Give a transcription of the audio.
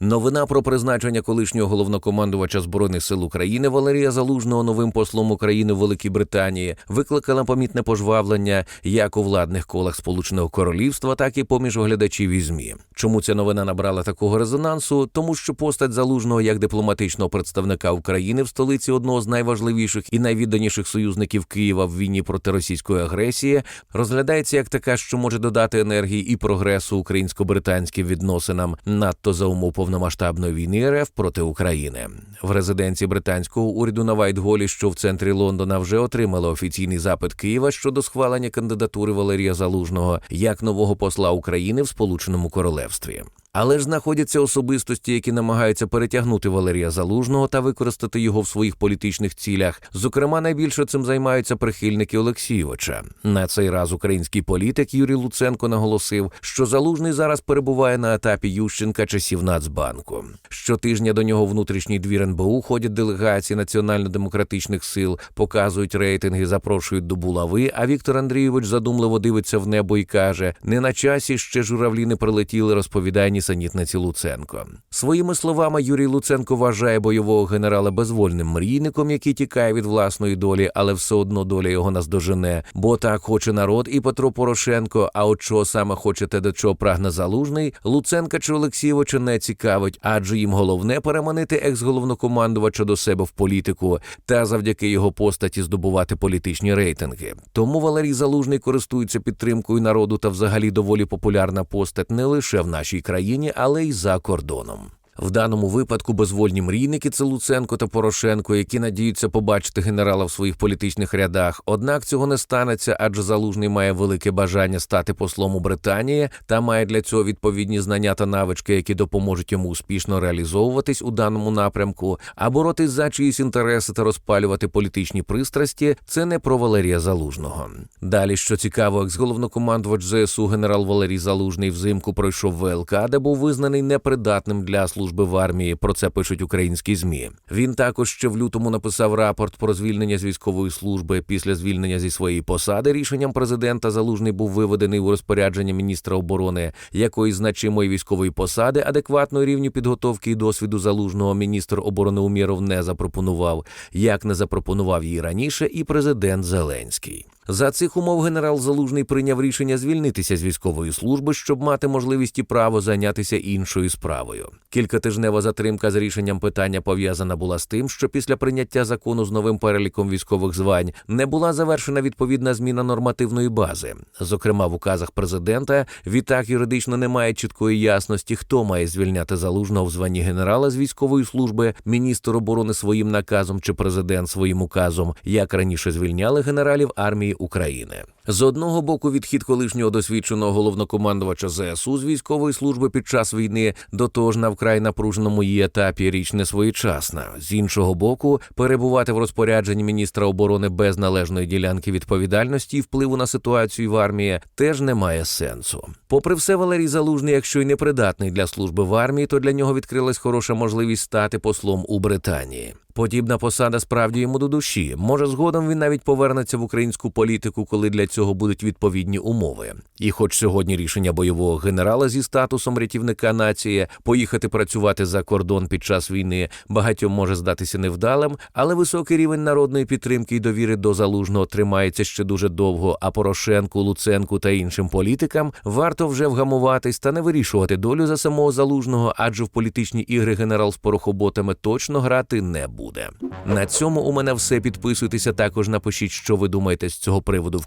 Новина про призначення колишнього головнокомандувача збройних сил України Валерія Залужного новим послом України в Великій Британії викликала помітне пожвавлення як у владних колах Сполученого Королівства, так і поміж оглядачів і змі. Чому ця новина набрала такого резонансу? Тому що постать залужного як дипломатичного представника України в столиці одного з найважливіших і найвідданіших союзників Києва в війні проти російської агресії розглядається як така, що може додати енергії і прогресу українсько-британським відносинам надто за умов повномасштабної війни РФ проти України. В резиденції британського уряду на Вайтголі, що в центрі Лондона, вже отримали офіційний запит Києва щодо схвалення кандидатури Валерія Залужного як нового посла України в Сполученому Королевстві. Але ж знаходяться особистості, які намагаються перетягнути Валерія Залужного та використати його в своїх політичних цілях. Зокрема, найбільше цим займаються прихильники Олексійовича. На цей раз український політик Юрій Луценко наголосив, що Залужний зараз перебуває на етапі Ющенка часів Нацбанку. Щотижня до нього внутрішній двір НБУ ходять делегації національно-демократичних сил, показують рейтинги, запрошують до булави. А Віктор Андрійович задумливо дивиться в небо і каже: не на часі ще журавлі не прилетіли, розповідає нісенітниці Луценко. Своїми словами, Юрій Луценко вважає бойового генерала безвольним мрійником, який тікає від власної долі, але все одно доля його наздожене. Бо так хоче народ і Петро Порошенко. А от чого саме хоче те, до чого прагне залужний, Луценка чи Олексійовича не цікавить, адже їм головне переманити екс-головнокомандувача до себе в політику та завдяки його постаті здобувати політичні рейтинги. Тому Валерій Залужний користується підтримкою народу та взагалі доволі популярна постать не лише в нашій країні, але й за кордоном. В даному випадку безвольні мрійники це Луценко та Порошенко, які надіються побачити генерала в своїх політичних рядах. Однак цього не станеться, адже залужний має велике бажання стати послом у Британії та має для цього відповідні знання та навички, які допоможуть йому успішно реалізовуватись у даному напрямку, а боротись за чиїсь інтереси та розпалювати політичні пристрасті. Це не про Валерія Залужного. Далі, що цікаво, екс-головнокомандувач ЗСУ генерал Валерій Залужний взимку пройшов ВЛК, де був визнаний непридатним для служби в армії. Про це пишуть українські змі. Він також ще в лютому написав рапорт про звільнення з військової служби. Після звільнення зі своєї посади рішенням президента Залужний був виведений у розпорядження міністра оборони якоїсь значимої військової посади, адекватної рівню підготовки і досвіду залужного міністр оборони Умєров не запропонував, як не запропонував її раніше, і президент Зеленський. За цих умов генерал Залужний прийняв рішення звільнитися з військової служби, щоб мати можливість і право зайнятися іншою справою. Кількатижнева затримка з рішенням питання пов'язана була з тим, що після прийняття закону з новим переліком військових звань не була завершена відповідна зміна нормативної бази. Зокрема, в указах президента відтак юридично немає чіткої ясності, хто має звільняти залужного в званні генерала з військової служби, міністр оборони своїм наказом чи президент своїм указом, як раніше звільняли генералів армії України. З одного боку, відхід колишнього досвідченого головнокомандувача ЗСУ з військової служби під час війни до того ж на вкрай напруженому її етапі річ не своєчасна. З іншого боку, перебувати в розпорядженні міністра оборони без належної ділянки відповідальності і впливу на ситуацію в армії теж не має сенсу. Попри все, Валерій Залужний, якщо й не придатний для служби в армії, то для нього відкрилась хороша можливість стати послом у Британії. Подібна посада справді йому до душі. Може, згодом він навіть повернеться в українську політику, коли для цього будуть відповідні умови. І, хоч сьогодні рішення бойового генерала зі статусом рятівника нації поїхати працювати за кордон під час війни багатьом може здатися невдалим, але високий рівень народної підтримки і довіри до залужного тримається ще дуже довго. А Порошенку, Луценку та іншим політикам варто вже вгамуватись та не вирішувати долю за самого залужного, адже в політичні ігри генерал з порохоботами точно грати не буде. На цьому у мене все. Підписуйтеся також. Напишіть, що ви думаєте з цього приводу в